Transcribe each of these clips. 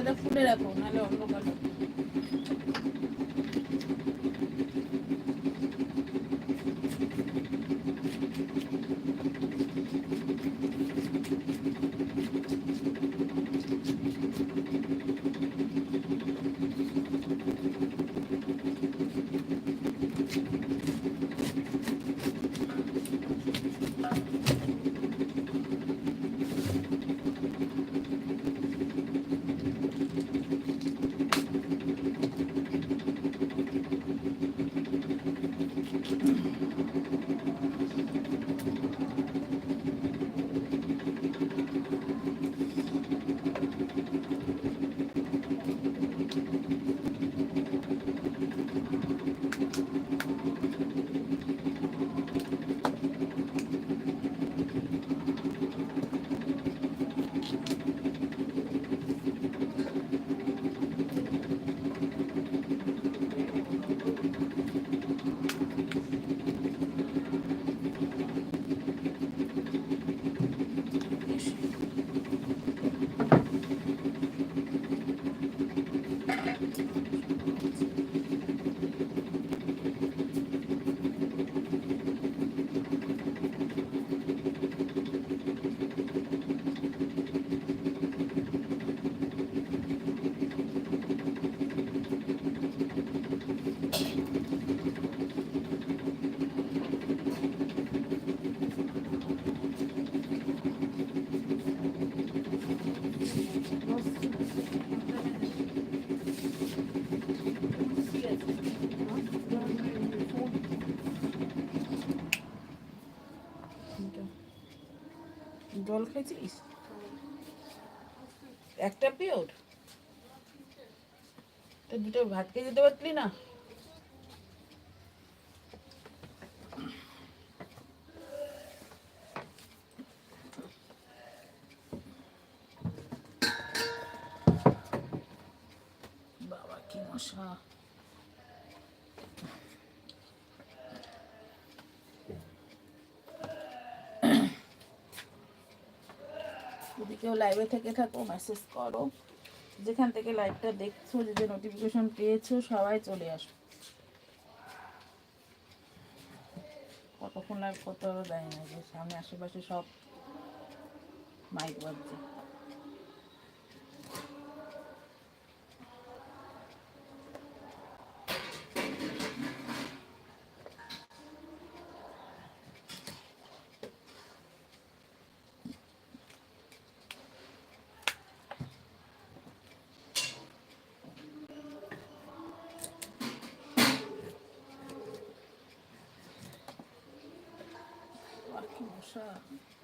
দরজাটা খুলে রাখো নাহলে অন্ধকার খেয়েছিস একটা পিওর? তো দুটো ভাত খেয়ে যেতে পারলি না? বাবা কি মশা। কেউ লাইভে থেকে থাকো মেসেজ করো। যেখান থেকে লাইভটা দেখছ, যে নোটিফিকেশন পেয়েছ, সবাই চলে আসো। কতক্ষণ লাইভ করতে হবে না যে, সামনে আশেপাশে সব মাইক বাজছে। আর কি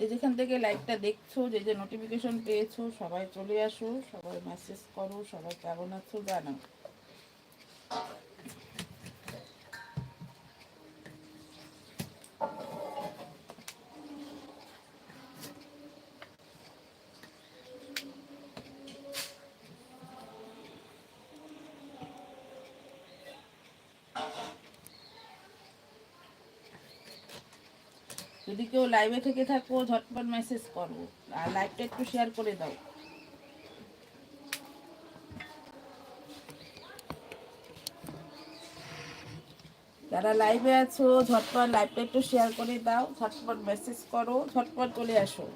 যে যেখান থেকে লাইভটা দেখছ, যে যে নোটিফিকেশন পেয়েছ, সবাই চলে আসো, সবাই মেসেজ করো, সবাই কেমন আছো জানাও। যদি কেউ লাইভে থেকে থাকো, ঝটপট মেসেজ করো। আর লাইভটা একটু শেয়ার করে দাও। যারা লাইভে আছো, ঝটপট লাইভটা একটু শেয়ার করে দাও। ঝটপট মেসেজ করো, ঝটপট চলে আসো।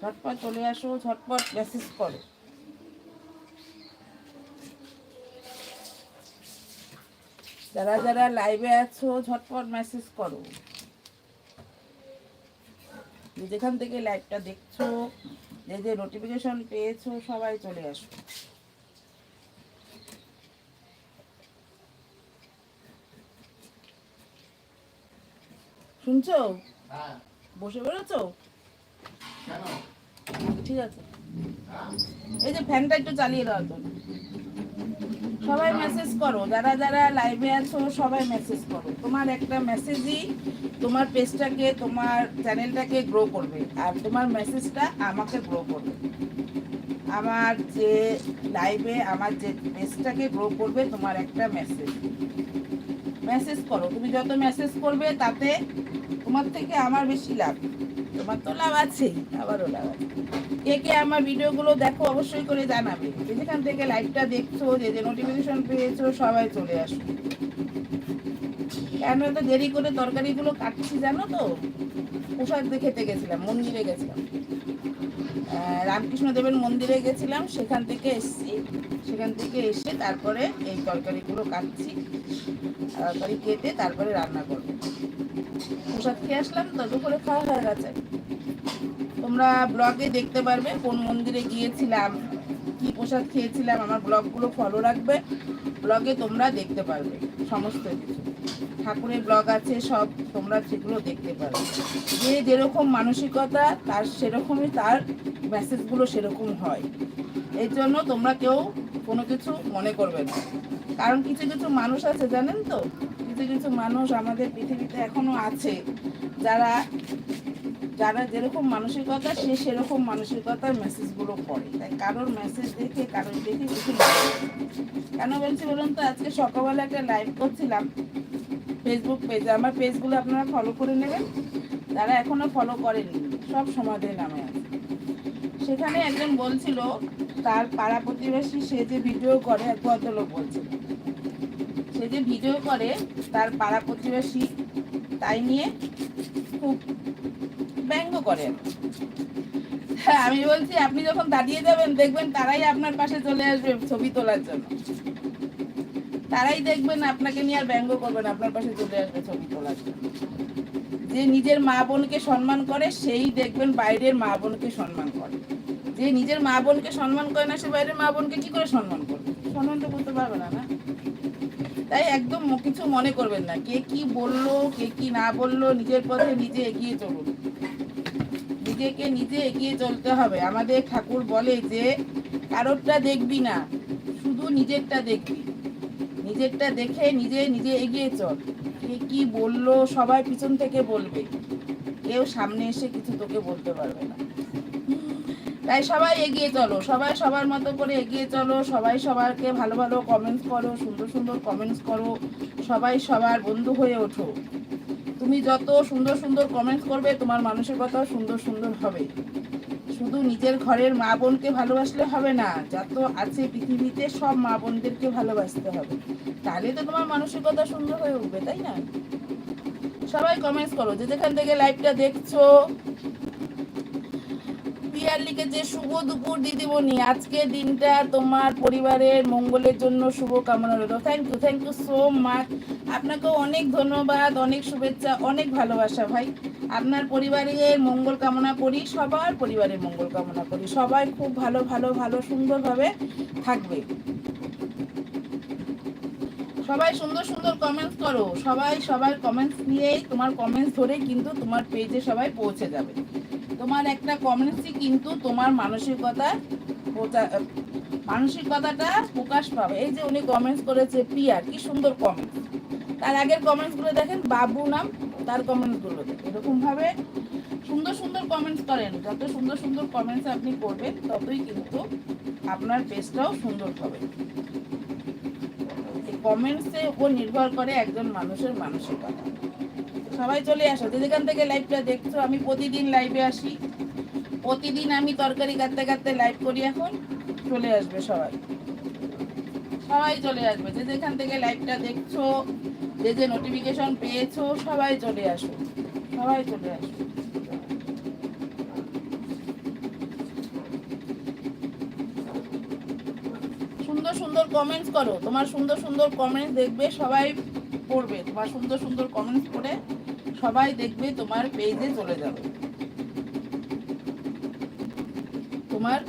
ঝটপট চলে আসো, ঝটপট মেসেজ করো। যারা যারা লাইভে আছো, ঝটপট মেসেজ করো। যেখান থেকে লাইভটা দেখছ যে যে নোটিফিকেশন পেয়েছ সবাই চলে আসো। শুনছো? হ্যাঁ। বসে বেরোছো ঠিক আছে। এই যে ফ্যানটা একটু চালিয়ে দাও তো সবাই মেসেজ করো, যারা যারা লাইভে আছো সবাই মেসেজ করো। তোমার একটা মেসেজই তোমার পেজটাকে তোমার চ্যানেলটাকে গ্রো করবে, আর তোমার মেসেজটা আমাকে গ্রো করবে। আমার যে লাইভে আমার যে পেজটাকে গ্রো করবে, তোমার একটা মেসেজ মেসেজ করো। তুমি যত মেসেজ করবে, তাতে তোমার থেকে আমার বেশি লাভ। তোমার তো লাভ আছেই আমারও লাভ আছে। কে কে আমার ভিডিওগুলো দেখো, অবশ্যই করে জানাবে। যেখান থেকে লাইভটা দেখছ, যে যে নোটিফিকেশন পেয়েছ, সবাই চলে আসো। কেন এত দেরি করে তরকারিগুলো কাটছি জানো তো? পোশাক দিয়ে খেতে গেছিলাম, মন্দিরে গেছিলাম। রামকৃষ্ণ দেবের মন্দিরে গেছিলাম, সেখান থেকে এসছি। সেখান থেকে এসে তারপরে এই তরকারিগুলো কাটছি। তরকারি কেটে তারপরে রান্না করব। প্রসাদ খেয়ে আসলাম তো দুপুরে খাওয়া হয়ে গেছে। তোমরা ব্লগে দেখতে পারবে কোন মন্দিরে গিয়েছিলাম কি প্রসাদ খেয়েছিলাম আমার ব্লগগুলো ফলো রাখবে। ব্লগে তোমরা দেখতে পারবে সমস্ত কিছু। ঠাকুরের ব্লগ আছে সব তোমরা সেগুলো দেখতে পারবে। যে যেরকম মানসিকতা তার সেরকমই তার মেসেজগুলো সেরকম হয়। এর জন্য তোমরা কেউ কোনো কিছু মনে করবে না। কারণ কিছু কিছু মানুষ আছে, জানেন তো? কিছু কিছু মানুষ আমাদের পৃথিবীতে এখনও আছে। যারা যারা যেরকম মানসিকতা, সে সেরকম মানসিকতার মেসেজগুলো পড়ে। তাই কারোর মেসেজ দেখে, কারোর দেখে কিছু কেন বলছি বলুন তো? আজকে সকালবেলা একটা লাইভ করছিলাম ফেসবুক পেজে আমার পেজগুলো আপনারা ফলো করে নেবেন। যারা এখনও ফলো করেননি, সব সমাজের নামে আছে সেখানে একজন বলছিল, তার পাড়া প্রতিবেশী সে যে ভিডিও করে, এক ভদ্রলোক বলছিল সে যে ভিডিও করে, তার পাড়া প্রতিবেশী তাই নিয়ে খুব ব্যঙ্গ করে। হ্যাঁ আমি বলছি, আপনি যখন দাঁড়িয়ে যাবেন, দেখবেন তারাই আপনার পাশে চলে আসবে ছবি তোলার জন্য। তারাই দেখবেন, আপনাকে নিয়ে আর ব্যঙ্গ করবেন আপনার পাশে চলে আসবে ছবি তোলার জন্য। যে নিজের মা বোনকে সম্মান করে, সেই দেখবেন বাইরের মা বোনকে সম্মান করে। যে নিজের মা বোনকে সম্মান করে না, সে বাইরের মা বোনকে কি করে সম্মান করবে? সম্মান তো করতে পারবে না না। তাই একদম কিছু মনে করবেন না। কে কি বলল, কে কি না বলল, নিজের পথে নিজে এগিয়ে চলুন। নিজেকে নিজে এগিয়ে চলতে হবে। আমাদের ঠাকুর বলে যে, কারোরটা দেখবি না, শুধু নিজেরটা দেখবি। নিজেরটা দেখে নিজে নিজে এগিয়ে চল। কে কি বলল, সবাই পিছন থেকে বলবে। কেউ সামনে এসে কিছু তোকে বলতে পারবে না। তাই সবাই এগিয়ে চলো, সবাই সবার মতো করে এগিয়ে চলো, সবাই সবারকে ভালো ভালো কমেন্টস করো, সুন্দর সুন্দর কমেন্টস করো, সবাই সবার বন্ধু হয়ে ওঠো। তুমি যত সুন্দর সুন্দর কমেন্টস করবে, তোমার মানুষের মানসিকতাও সুন্দর সুন্দর হবে। শুধু নিজের ঘরের মা বোনকে ভালোবাসলে হবে না, যত আছে পৃথিবীতে সব মা বোনদেরকে ভালোবাসতে হবে। তাহলে তো তোমার মানসিকতা সুন্দর হয়ে উঠবে, তাই না? সবাই কমেন্টস করো, যে যেখান থেকে লাইভটা দেখছ। পিয়ার লিখেছে শুভ দুপুর দিদি দিদিমণি, আজকে দিনটা তোমার পরিবারের মঙ্গলের জন্য শুভ কামনা রইল। Thank you thank you so much আপনাকেও অনেক ধন্যবাদ, অনেক শুভেচ্ছা, অনেক ভালোবাসা ভাই। আপনার পরিবারের মঙ্গল কামনা করি, সবার পরিবারের মঙ্গল কামনা করি। সবাই খুব ভালো ভালো ভালো, সুন্দরভাবে থাকবে। সবাই সুন্দর সুন্দর কমেন্টস করো। সবাই, সবার কমেন্টস নিয়েই তোমার কমেন্টস ধরে কিন্তু তোমার পেজে সবাই পৌঁছে যাবে। তোমার একটা কমেন্টসই কিন্তু তোমার মানসিকতা মানসিকতাটা প্রকাশ পাবে। এই যে উনি কমেন্টস করেছে প্রিয়া কি সুন্দর কমেন্টস তার আগের কমেন্টসগুলো দেখেন, বাবু নাম, তার কমেন্টসগুলো এরকম ভাবে সুন্দর সুন্দর কমেন্টস করেন, যত সুন্দর সুন্দর কমেন্টস আপনি করবেন, ততই কিন্তু আপনার পেজটাও সুন্দর হবে। এই কমেন্টসের উপর নির্ভর করে একজন মানুষের মানসিকতা। সবাই চলে আসো যেখান থেকে লাইভটা দেখছ, আমি প্রতিদিন লাইভে আসি। প্রতিদিন আমি তরকারি কাটতে কাটতে লাইভ করি এখন, চলে আসবে সবাই। সবাই চলে আসবে, যে যেখান থেকে লাইভটা দেখছ, যে যে নোটিফিকেশন পেয়েছ, সবাই চলে আসো। সবাই চলে সুন্দর সুন্দর কমেন্টস করো। তোমার সুন্দর সুন্দর কমেন্টস দেখবে সবাই পড়বে। তোমার সুন্দর সুন্দর কমেন্টস করে সবাই দেখবে তোমার পেজে চলে যাবে। তোমার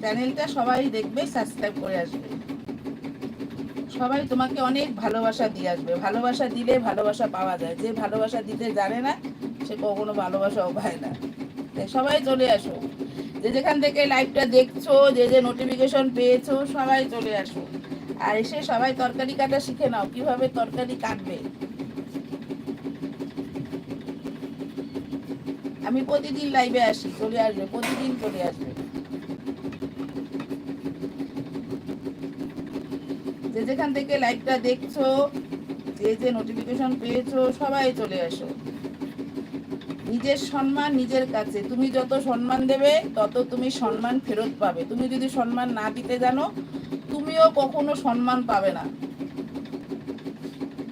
চ্যানেলটা সবাই দেখবে সাবস্ক্রাইব করে আসবে। সবাই তোমাকে অনেক ভালোবাসা দিয়ে আসবে। ভালোবাসা দিলে ভালোবাসা পাওয়া যায়। যে ভালোবাসা দিতে জানে না, সে কখনো ভালোবাসাও পায় না। সবাই চলে আসো। যে যেখান থেকে লাইভটা দেখছ, যে যে নোটিফিকেশন পেয়েছ, সবাই চলে আসো। আর এসে সবাই তরকারি কাটা শিখে নাও, কীভাবে তরকারি কাটবে। আমি প্রতিদিন লাইভে আসি, চলে আসবে, প্রতিদিন চলে আসবে। যে যেখান থেকে লাইভটা দেখছ, যে যে নোটিফিকেশন পেয়েছ, সবাই চলে আসো। নিজের সম্মান নিজের কাছে। তুমি যত সম্মান দেবে, তত তুমি সম্মান ফেরত পাবে। তুমি যদি সম্মান না দিতে জানো, তুমিও কখনো সম্মান পাবে না।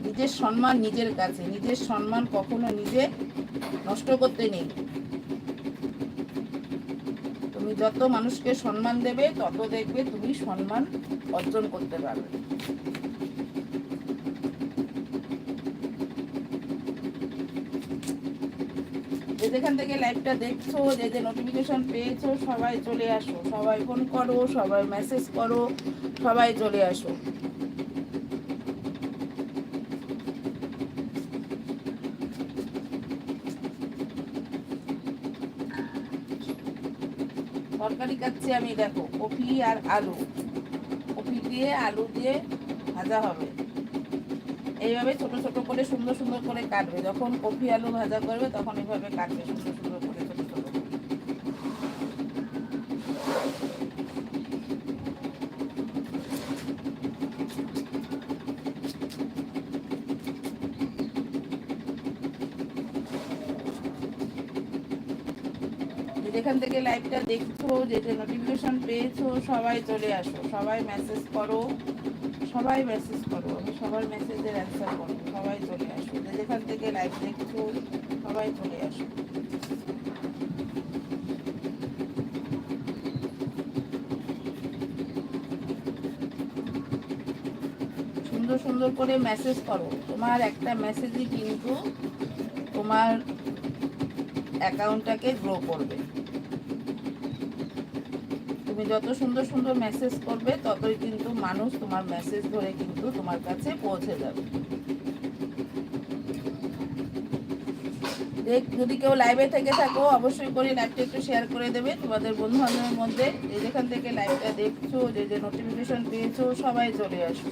নিজের সম্মান নিজের কাছে। নিজের সম্মান কখনো নিজে নষ্ট করতে নেই। তুমি যত মানুষকে সম্মান দেবে, তত দেখবে তুমি সম্মান অর্জন করতে পারবে। যে যেখান থেকে লাইভটা দেখছ, যে যে নোটিফিকেশন পেয়েছ, সবাই চলে আসো। সবাই ফোন করো, সবাই মেসেজ করো, সবাই চলে আসো। তরকারি কাটছি আমি, দেখো, কপি আর আলু। কপি দিয়ে আলু দিয়ে ভাজা হবে। এইভাবে ছোট ছোট করে, সুন্দর সুন্দর করে কাটবে। যখন কপি আলু ভাজা করবে, তখন এইভাবে কাটবে, সুন্দর সুন্দর করে ছোট ছোট করে। যে যেখান থেকে লাইভটা দেখছ, যে যে নোটিফিকেশন পেয়েছ, সবাই চলে আসো। সবাই মেসেজ করো। সবাই মেসেজ করো। আমি সবার মেসেজের অ্যান্সার করো সবাই চলে আসো। যেখান থেকে লাইভ দেখছ, সবাই চলে আসো। সুন্দর সুন্দর করে মেসেজ করো। তোমার একটা মেসেজই কিন্তু তোমার অ্যাকাউন্টটাকে গ্রো করবে। তুমি যত সুন্দর সুন্দর মেসেজ করবে, ততই কিন্তু মানুষ তোমার মেসেজ ধরে কিন্তু তোমার কাছে পৌঁছে যাবে। দেখ, যদি কেউ লাইভে থেকে থাকো, অবশ্যই করে লাইভটা একটু শেয়ার করে দেবে তোমাদের বন্ধু বান্ধবের মধ্যে। যে যেখান থেকে লাইভটা দেখছ, যে যে নোটিফিকেশন পেয়েছ, সবাই চলে আসো